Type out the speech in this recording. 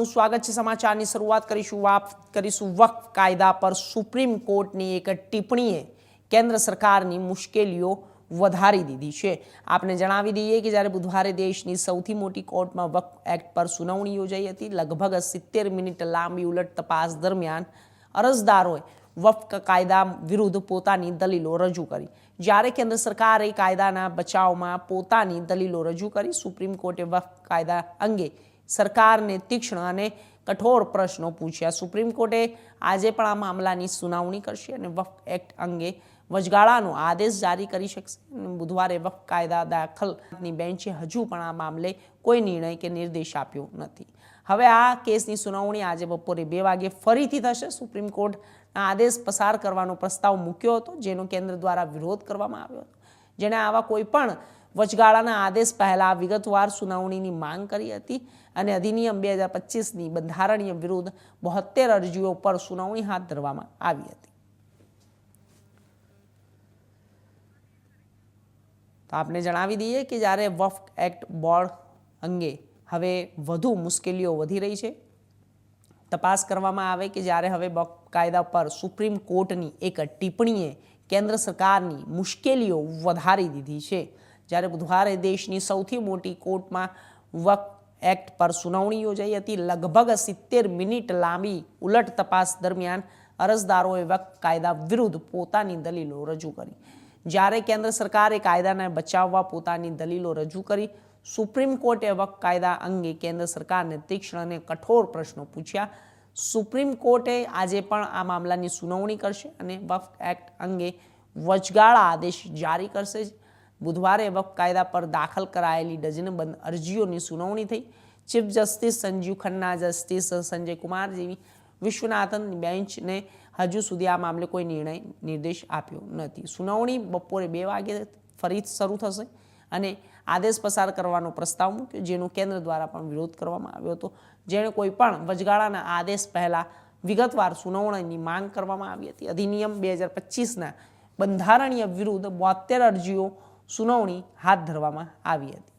આપનું સ્વાગત છે સમાચારની શરૂઆત કરીશું વાત કરીશું વક્ફ કાયદા પર સુપ્રીમ કોર્ટની એક ટિપ્પણીએ કેન્દ્ર સરકારની મુશ્કેલીઓ વધારી દીધી છે. આપને જણાવી દઈએ કે જ્યારે બુધવારે દેશની સૌથી મોટી કોર્ટમાં વક્ફ એક્ટ પર સુનાવણી યોજાઈ હતી, લગભગ સિત્તેર મિનિટ લાંબી ઉલટ તપાસ દરમિયાન અરજદારોએ વફક કાયદા વિરુદ્ધ પોતાની દલીલો રજૂ કરી. જ્યારે કેન્દ્ર સરકારે કાયદાના બચાવમાં પોતાની દલીલો રજૂ કરી, સુપ્રીમ કોર્ટે વફ કાયદા અંગે સરકારને તીક્ષ્ણ અને કઠોર પ્રશ્નો પૂછ્યા. સુપ્રીમ કોર્ટે આજે પણ આ મામલાની સુનાવણી કરશે અને વફ એક્ટ અંગે વચગાળાનો આદેશ જારી કરી શકશે. બુધવારે વફ કાયદા દાખલની બેન્ચે હજુ પણ આ મામલે કોઈ નિર્ણય કે નિર્દેશ આપ્યો નથી. હવે આ કેસની સુનાવણી આજે બપોરે બે વાગે ફરીથી થશે. સુપ્રીમ કોર્ટના આદેશ પસાર કરવાનો પ્રસ્તાવ મૂક્યો હતો, જેનો કેન્દ્ર દ્વારા વિરોધ કરવામાં આવ્યો હતો. જેણે આવા કોઈ પણ વચગાળાના આદેશ પહેલાં વિગતવાર સુનાવણીની માંગ કરી હતી અને અધિનિયમ બે હજાર પચીસની બંધારણીય વિરુદ્ધ બોતેર અરજીઓ પર સુનાવણી હાથ ધરવામાં આવી હતી. તો આપને જણાવી દઈએ કે જ્યારે વફ એક્ટ બોર્ડ અંગે હવે વધુ મુશ્કેલીઓ વધી રહી છે. તપાસ કરવામાં આવે કે જ્યારે હવે કાયદા પર સુપ્રીમ કોર્ટની એક ટિપ્પણીએ કેન્દ્ર સરકારની મુશ્કેલીઓ વધારી દીધી છે. જ્યારે બુધવારે દેશની સૌથી મોટી કોર્ટમાં વક્ફ એક્ટ પર સુનાવણી યોજાઈ હતી. લગભગ સિત્તેર મિનિટ લાંબી ઉલટ તપાસ દરમિયાન અરજદારોએ વક્ફ કાયદા વિરુદ્ધ પોતાની દલીલો રજૂ કરી. જ્યારે કેન્દ્ર સરકારે કાયદાને બચાવવા પોતાની દલીલો રજૂ કરી, સુપ્રીમ કોર્ટે વક્ફ કાયદા અંગે કેન્દ્ર સરકારને તીક્ષ્ણ અને કઠોર પ્રશ્નો પૂછ્યા. સુપ્રીમ કોર્ટે આજે પણ આ મામલાની સુનાવણી કરશે અને વફ એક્ટ અંગે વચગાળા આદેશ જારી કરશે. બુધવારે વફ કાયદા પર દાખલ કરાયેલી ડઝનબંધ અરજીઓની સુનાવણી થઈ. Chief justice Sanjiv Khanna, justice Sanjay Kumar જેવી વિશ્વનાથન બેન્ચને હજુ સુધી આ મામલે કોઈ નિર્ણય, નિર્દેશ આપ્યો નથી. સુનાવણી બપોરે બે વાગે ફરી શરૂ થશે. અને આદેશ પસાર કરવાનો પ્રસ્તાવ મૂક્યો, જેનો કેન્દ્ર દ્વારા પણ વિરોધ કરવામાં આવ્યો હતો. જેણે કોઈ પણ વચગાળાના આદેશ પહેલાં વિગતવાર સુનાવણીની માંગ કરવામાં આવી હતી. અધિનિયમ બે હજાર પચીસના બંધારણીય વિરુદ્ધ બોતેર અરજીઓ સુનાવણી હાથ ધરવામાં આવી હતી.